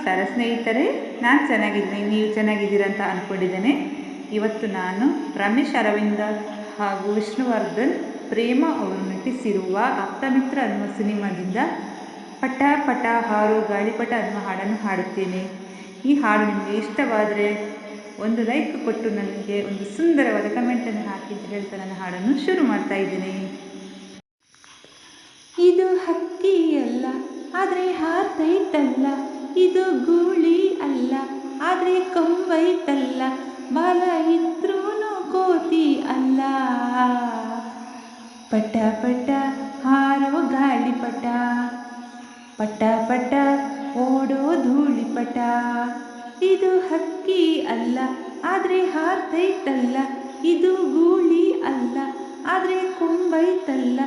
ನಮಸ್ಕಾರ, ಸ್ನೇಹಿತರೆ. ನಾನು ಚೆನ್ನಾಗಿದ್ದೀನಿ. ನೀವು ಚೆನ್ನಾಗಿದ್ದೀರಾ ಅಂತ ಅಂದ್ಕೊಂಡಿದ್ದೇನೆ ಇವತ್ತು ನಾನು ರಮೇಶ್ ಅರವಿಂದ ಹಾಗೂ ವಿಷ್ಣುವರ್ಧನ್ ಪ್ರೇಮ ಅವರು ನಟಿಸಿರುವ ಅಪ್ತಮಿತ್ರ ಅನ್ನುವ ಸಿನಿಮಾದಿಂದ ಪಟ ಪಟ ಹಾರು ಗಾಳಿಪಟ ಅನ್ನುವ ಹಾಡನ್ನು ಹಾಡುತ್ತೇನೆ. ಈ ಹಾಡು ನಿಮಗೆ ಇಷ್ಟವಾದರೆ ಒಂದು ಲೈಕ್ ಕೊಟ್ಟು ನನಗೆ ಒಂದು ಸುಂದರವಾದ ಕಮೆಂಟನ್ನು ಹಾಕಿ ಅಂತ ಹೇಳ್ತಾ ನನ್ನ ಹಾಡನ್ನು ಶುರು ಮಾಡ್ತಾ ಇದ್ದೀನಿ. ಇದು ಹಕ್ಕಿ ಅಲ್ಲ ಆದರೆ ಹಾರ್ತೈತಲ್ಲ ಇದು ಗೂಳಿ ಅಲ್ಲ, ಆದರೆ ಕೊಂಬೈತಲ್ಲ, ಬಾಲ ಇದ್ರೂನು ಕೋತಿ ಅಲ್ಲ. ಪಟ ಪಟ ಹಾರೋ ಗಾಳಿಪಟ ಪಟ ಪಟ ಓಡೋ ಧೂಳಿಪಟ ಇದು ಹಕ್ಕಿ ಅಲ್ಲ, ಆದರೆ ಹಾರ್ತೈತಲ್ಲ, ಇದು ಗೂಳಿ ಅಲ್ಲ, ಆದರೆ ಕೊಂಬೈತಲ್ಲ,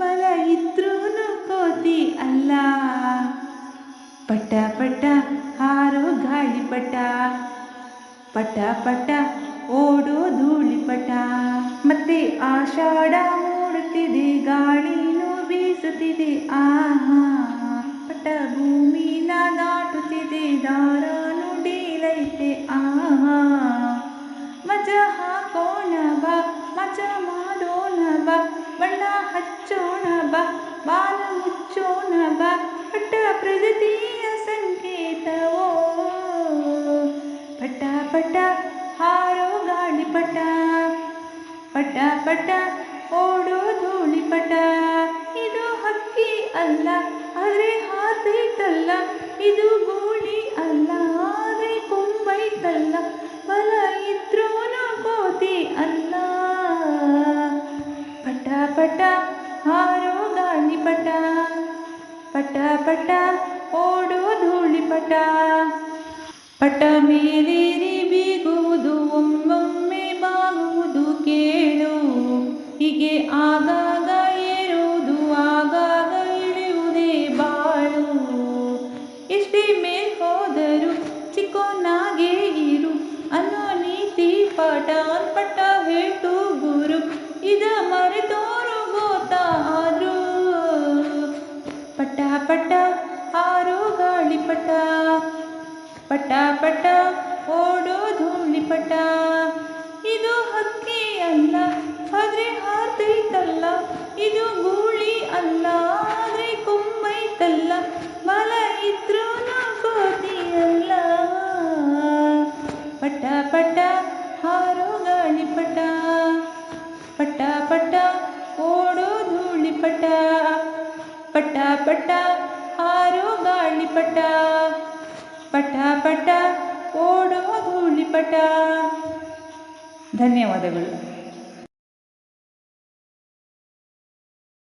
ಬಲ ಇದ್ರೂನು ಗಾಳಿಪಟ ಪಟ ಪಟ ಓಡೋ ಧೂಳಿಪಟ ಮತ್ತೆ ಆಷಾಢ ಮೂಡುತ್ತಿದೆ ಗಾಳಿನೂ ಬೀಸುತ್ತಿದೆ ಆಹಾ ಪಟ ಭೂಮಿನ ದಾಟುತ್ತಿದೆ ದಾರಾನು ಡೀಲೈತೆ ಆಹಾ, ಮಜ ಹಾಕೋಣ ಬಾ, ಮಜ ಮಾಡೋಣ ಬಣ್ಣ ಹಚ್ಚೋಣ ಬಾ, ಬಾಲ ಮುಚ್ಚೋಣ ಬಾ, ಪಟ್ಟ ಪ್ರಗತಿಯ ಪಟ ಹಾರೋ ಗಾಳಿಪಟ ಪಟ ಪಟ ಓಡೋ ಧೂಳಿಪಟ ಇದು ಹಕ್ಕಿ ಅಲ್ಲ, ಆದರೆ ಹಾತೈತಲ್ಲ. ಇದು ಗೋಳಿ ಅಲ್ಲ, ಆದರೆ ಕೊಂಬೈತಲ್ಲ. ಬಲ ಇದ್ರೂ ಕೋತಿ ಅಲ್ಲ. ಪಟ ಪಟ ಹಾರೋ ಗಾಳಿಪಟ ಪಟ ಪಟ ಓಡೋ ಧೂಳಿಪಟ ಪಟ ಮೇಲೇರಿ ಪಾಠ ಪಟ್ಟ ಹೇಳ್ತು ಗುರು, ಇದ ಮರೆತೋರು ಗೋತಾ ಆದ್ರು. ಪಟ ಪಟ ಹಾರೋ ಗಾಳಿಪಟ ಪಟ ಪಟ ಓಡೋ ಧೂಳಿಪಟ ಪಟ ಓಡೋ ಧೂಳಿಪಟ ಪಟ ಪಟ ಹಾರೋ ಗಾಳಿ ಪಟ ಪಟ ಓಡೋ ಧೂಳಿಪಟ ಧನ್ಯವಾದಗಳು.